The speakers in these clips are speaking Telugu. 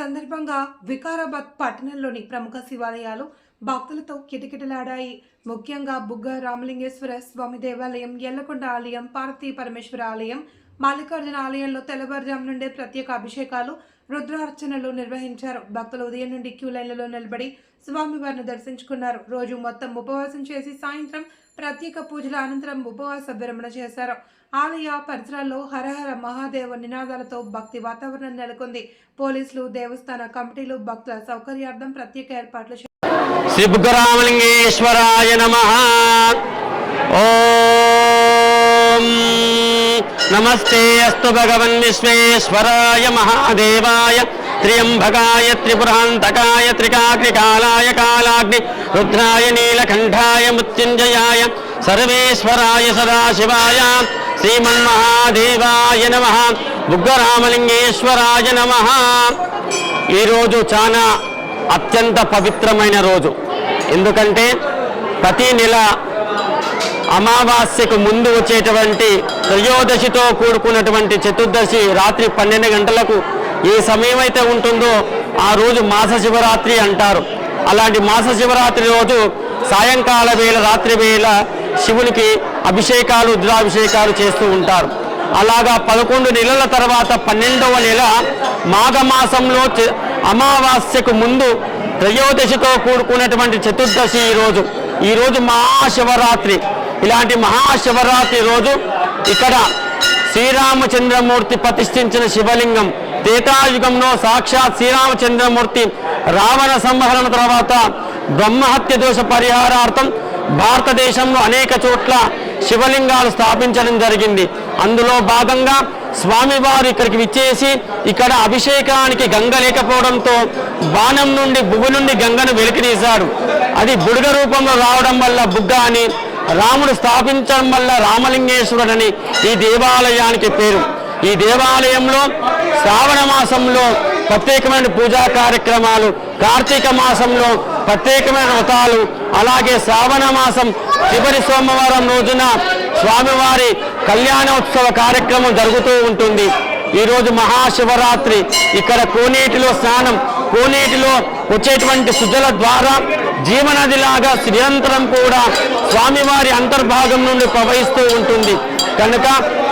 సందర్భంగా వికారాబాద్ పట్టణంలోని ప్రముఖ శివాలయాలు భక్తులతో కిటకిటలాడాయి. ముఖ్యంగా బుగ్గ రామలింగేశ్వర స్వామి దేవాలయం ఎల్లకొండ ఆలయం పార్వతీ పరమేశ్వర ఆలయం మల్లికార్జున ఆలయంలో తెల్లవారుజాము నుండే ప్రత్యేక అభిషేకాలు రుద్రార్చనలు నిర్వహించారు. భక్తులు ఉదయం నుండి క్యూ లైన్లలో నిలబడి స్వామివారిని దర్శించుకున్నారు. రోజు మొత్తం ఉపవాసం చేసి సాయంత్రం ప్రత్యేక పూజల అనంతరం ఉపవాస విరమణ చేశారు. ఆలయ పరిసరాల్లో హరహర మహాదేవ నినాదాలతో భక్తి వాతావరణం నెలకొంది. పోలీసులు దేవస్థాన కమిటీలు భక్తుల సౌకర్యార్థం ప్రత్యేక ఏర్పాట్లు చేశారు. శ్రీ బుగ్గరామలింగేశ్వరాయ నమ నమస్తే అస్తు భగవన్ విశ్వేశ్వరాయ మహాదేవాయ. త్ర్యంబకాయ త్రిపురాంతకాయ త్రికాగ్నికాలాయ కాలాగ్ని రుద్రాయ నీలకంఠాయ మృత్యుంజయాయ. సర్వేశ్వరాయ సదాశివాయ శ్రీమన్మహాదేవాయ నమ. బుగ్గరామలింగేశ్వరాయ నమ. ఈరోజు చాలా అత్యంత పవిత్రమైన రోజు. ఎందుకంటే ప్రతి నెల అమావాస్యకు ముందు వచ్చేటువంటి త్రయోదశితో కూడుకున్నటువంటి చతుర్దశి రాత్రి పన్నెండు గంటలకు ఏ సమయం అయితే ఉంటుందో ఆ రోజు మాస శివరాత్రి అంటారు. అలాంటి మాస శివరాత్రి రోజు సాయంకాల వేళ రాత్రి వేళ శివునికి అభిషేకాలు రుద్రాభిషేకాలు చేస్తూ ఉంటారు. అలాగా పదకొండు నెలల తర్వాత పన్నెండవ నెల మాఘమాసంలో అమావాస్యకు ముందు త్రయోదశితో కూడుకున్నటువంటి చతుర్దశి ఈరోజు. ఈరోజు మహాశివరాత్రి. ఇలాంటి మహాశివరాత్రి రోజు ఇక్కడ శ్రీరామచంద్రమూర్తి ప్రతిష్ఠించిన శివలింగం. త్రేతాయుగంలో సాక్షాత్ శ్రీరామచంద్రమూర్తి రావణ సంహరణ తర్వాత బ్రహ్మహత్య దోష పరిహారార్థం భారతదేశంలో అనేక చోట్ల శివలింగాలు స్థాపించడం జరిగింది. అందులో భాగంగా స్వామివారు ఇక్కడికి విచ్చేసి ఇక్కడ అభిషేకానికి గంగ లేకపోవడంతో బాణం నుండి బుగ్గు నుండి గంగను వెలికితీశాడు అది బుడగ రూపంలో రావడం వల్ల బుగ్గ అని రాముడు స్థాపించడం వల్ల రామలింగేశ్వరుడని ఈ దేవాలయానికి పేరు. ఈ దేవాలయంలో శ్రావణ మాసంలో ప్రత్యేకమైన పూజా కార్యక్రమాలు కార్తీక మాసంలో ప్రత్యేకమైన వ్రతాలు అలాగే శ్రావణ మాసం చివరి సోమవారం రోజున స్వామివారి కళ్యాణోత్సవ కార్యక్రమం జరుగుతూ ఉంటుంది. ఈరోజు మహాశివరాత్రి. ఇక్కడ కోనేటిలో స్నానం కోనేటిలో వచ్చేటువంటి సుజల ద్వారా జీవనదిలాగా నిరంతరం కూడా స్వామివారి అంతర్భాగం నుండి ప్రవహిస్తూ ఉంటుంది. కనుక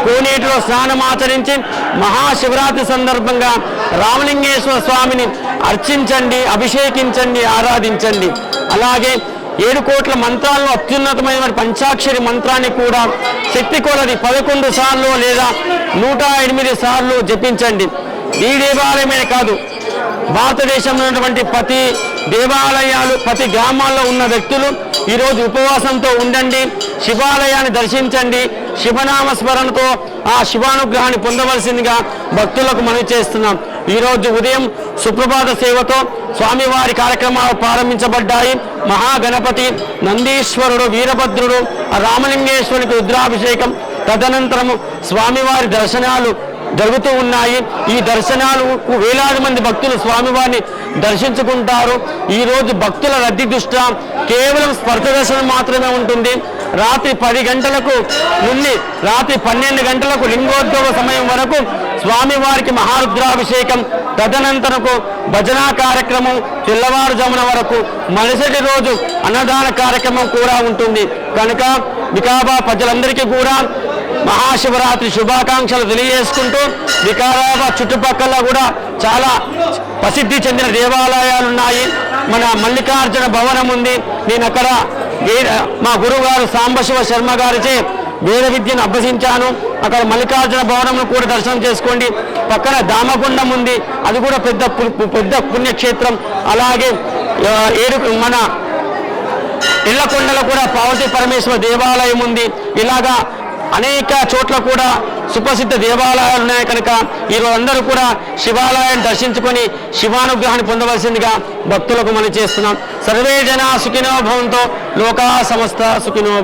కోనేటిలో స్నానం ఆచరించి మహాశివరాత్రి సందర్భంగా రామలింగేశ్వర స్వామిని అర్చించండి అభిషేకించండి ఆరాధించండి. అలాగే ఏడు కోట్ల మంత్రాల్లో అత్యున్నతమైన పంచాక్షరి మంత్రాన్ని కూడా శక్తి కొలది పదకొండు సార్లు లేదా నూట ఎనిమిది సార్లు జపించండి. ఈ దేవాలయమే కాదు భారతదేశంలో ఉన్నటువంటి ప్రతి దేవాలయాలు ప్రతి గ్రామాల్లో ఉన్న వ్యక్తులు ఈరోజు ఉపవాసంతో ఉండండి శివాలయాన్ని దర్శించండి శివనామ స్మరణతో ఆ శివానుగ్రహాన్ని పొందవలసిందిగా భక్తులకు మనవి చేస్తున్నాం. ఈరోజు ఉదయం సుప్రభాత సేవతో స్వామివారి కార్యక్రమాలు ప్రారంభించబడ్డాయి. మహాగణపతి నందీశ్వరుడు వీరభద్రుడు రామలింగేశ్వరునికి రుద్రాభిషేకం తదనంతరము స్వామివారి దర్శనాలు జరుగుతూ ఉన్నాయి. ఈ దర్శనాలు వేలాది మంది భక్తులు స్వామివారిని దర్శించుకుంటారు. ఈరోజు భక్తుల రద్దీ దృష్ట్యా కేవలం స్పర్శ దర్శనం మాత్రమే ఉంటుంది. రాత్రి పది గంటలకు నుండి రాత్రి పన్నెండు గంటలకు లింగోద్భవ సమయం వరకు స్వామివారికి మహారుద్రాభిషేకం తదనంతరకు భజనా కార్యక్రమం తెల్లవారుజామున వరకు మరుసటి రోజు అన్నదాన కార్యక్రమం కూడా ఉంటుంది. కనుక వికాబా ప్రజలందరికీ కూడా మహాశివరాత్రి శుభాకాంక్షలు తెలియజేసుకుంటూ వికారాబాద్ చుట్టుపక్కల కూడా చాలా ప్రసిద్ధి చెందిన దేవాలయాలు ఉన్నాయి మన మల్లికార్జున భవనం ఉంది. నేను అక్కడ మా గురువుగారు సాంబశివ శర్మ గారిచే వేద విద్యను అభ్యసించాను. అక్కడ మల్లికార్జున భవనం కూడా దర్శనం చేసుకోండి. పక్కన దామగుండం ఉంది. అది కూడా పెద్ద పెద్ద పుణ్యక్షేత్రం. అలాగే ఏడు మన ఇళ్ళకొండలో కూడా పార్వతీ పరమేశ్వర దేవాలయం ఉంది. ఇలాగా అనేక చోట్ల కూడా సుప్రసిద్ధ దేవాలయాలు ఉన్నాయి. కనుక ఈరోజు అందరూ కూడా శివాలయాన్ని దర్శించుకొని శివానుగ్రహాన్ని పొందవలసిందిగా భక్తులకు మనం చేస్తున్నాం. సర్వే జన సుఖినో భవంతో లోకా సమస్త సుఖినో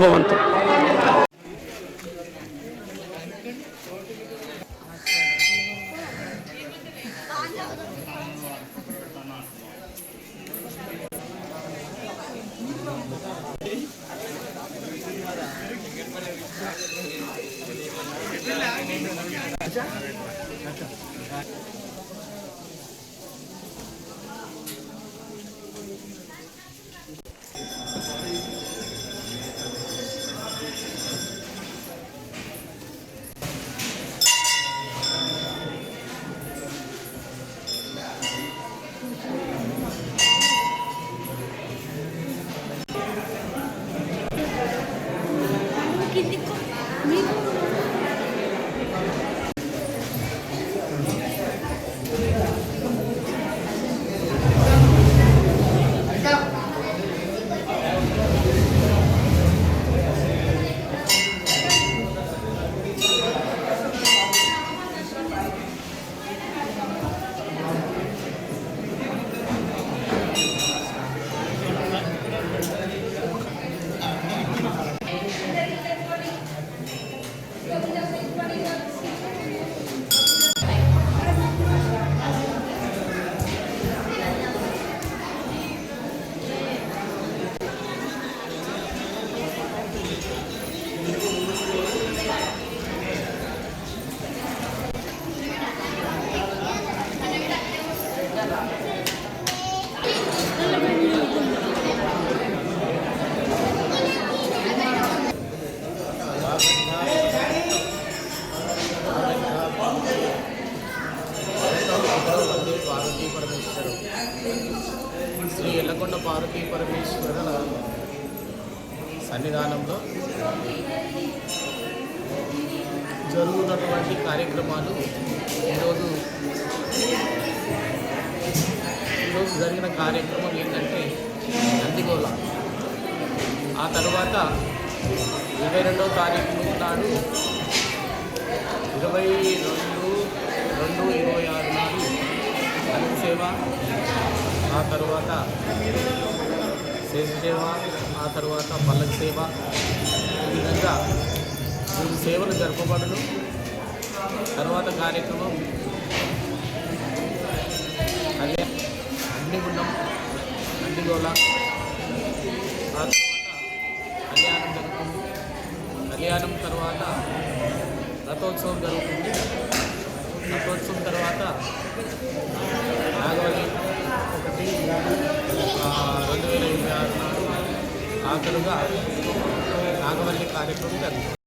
విధానంలో జరుగుతున్నటువంటి కార్యక్రమాలు ఈరోజు ఈరోజు జరిగిన కార్యక్రమం ఏంటంటే నందిగోల. ఆ తర్వాత ఇరవై రెండవ తారీఖు నాడు ఇరవై రెండు రెండు ఇరవై ఆరు నాడు అన్నసేవ సేవ ఆ తర్వాత శేష సేవ ఆ తర్వాత పల్లకి సేవ. ఈ విధంగా మూడు సేవలు జరపబడను తర్వాత కార్యక్రమం. అదే అగ్నిగుండం అండిగోళ ఆ తర్వాత కళ్యాణం జరుగుతుంది. కళ్యాణం తర్వాత రథోత్సవం జరుగుతుంది. రథోత్సవం తర్వాత నాగవల్లి ఒకటి రెండు వేల ఇరవై ఆరు ఆఖరుగా నాగవల్లి కార్యక్రమం జరిగింది.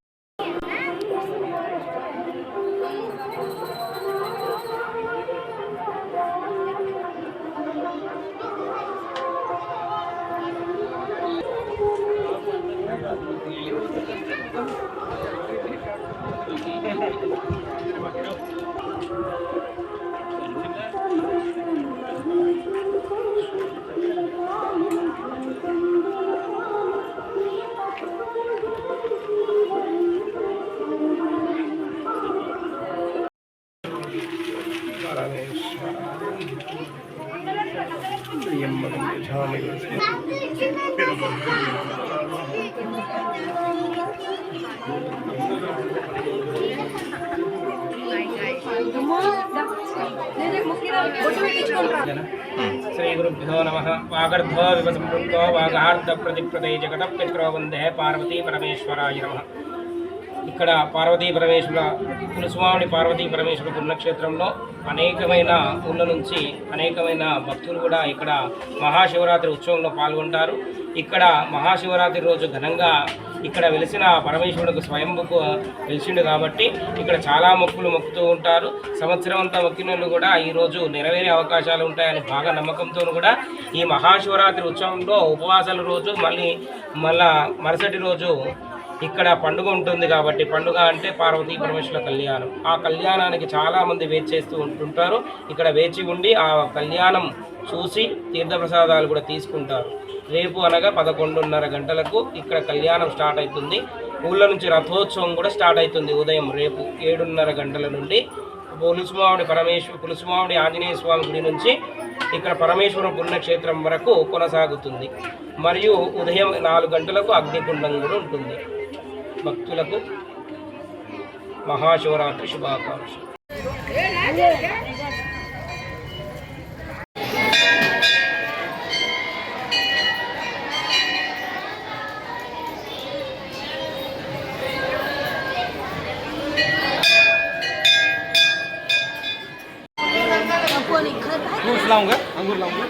శ్రీ గురుభ్యో నమ వాగర్ధో వివసంపృక్తో వాగార్ధ ప్రతిప్రదే జగత పిత్రో వందే పార్వతీ పరమేశ్వరాయ నమ. ఇక్కడ పార్వతీ పరమేశ్వర కులస్వామి పార్వతీ పరమేశ్వర పుణ్యక్షేత్రంలో అనేకమైన ఊళ్ళ నుంచి అనేకమైన భక్తులు కూడా ఇక్కడ మహాశివరాత్రి ఉత్సవంలో పాల్గొంటారు. ఇక్కడ మహాశివరాత్రి రోజు ఘనంగా ఇక్కడ వెలిసిన పరమేశ్వరుడికి స్వయంభుకు వెలిసిండు కాబట్టి ఇక్కడ చాలా మొక్కులు మొక్కుతూ ఉంటారు. సంవత్సరం అంతా మొక్కినోళ్ళు కూడా ఈరోజు నెరవేరే అవకాశాలు ఉంటాయని బాగా నమ్మకంతో కూడా ఈ మహాశివరాత్రి ఉత్సవంలో ఉపవాసాల రోజు మళ్ళీ మళ్ళా మరుసటి రోజు ఇక్కడ పండుగ ఉంటుంది కాబట్టి పండుగ అంటే పార్వతీ పరమేశ్వర కళ్యాణం. ఆ కళ్యాణానికి చాలామంది వేచి చేస్తూ ఉంటుంటారు. ఇక్కడ వేచి ఉండి ఆ కళ్యాణం చూసి తీర్థప్రసాదాలు కూడా తీసుకుంటారు. రేపు అనగా పదకొండున్నర గంటలకు ఇక్కడ కళ్యాణం స్టార్ట్ అవుతుంది. ఊళ్ళ నుంచి రథోత్సవం కూడా స్టార్ట్ అవుతుంది ఉదయం రేపు ఏడున్నర గంటల నుండి. పులుసుమావుడి పరమేశ్వర పులుసుమావుడి ఆంజనేయ స్వామి గుడి నుంచి ఇక్కడ పరమేశ్వరం పుణ్యక్షేత్రం వరకు కొనసాగుతుంది. మరియు ఉదయం నాలుగు గంటలకు అగ్నికుండం కూడా ఉంటుంది. భక్తులకు మహాశివరాత్రి శుభాకాంక్షలు अंगूर लाऊंगा अंगूर लाऊंगा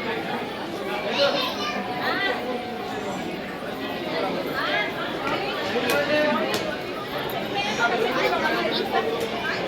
いいですか?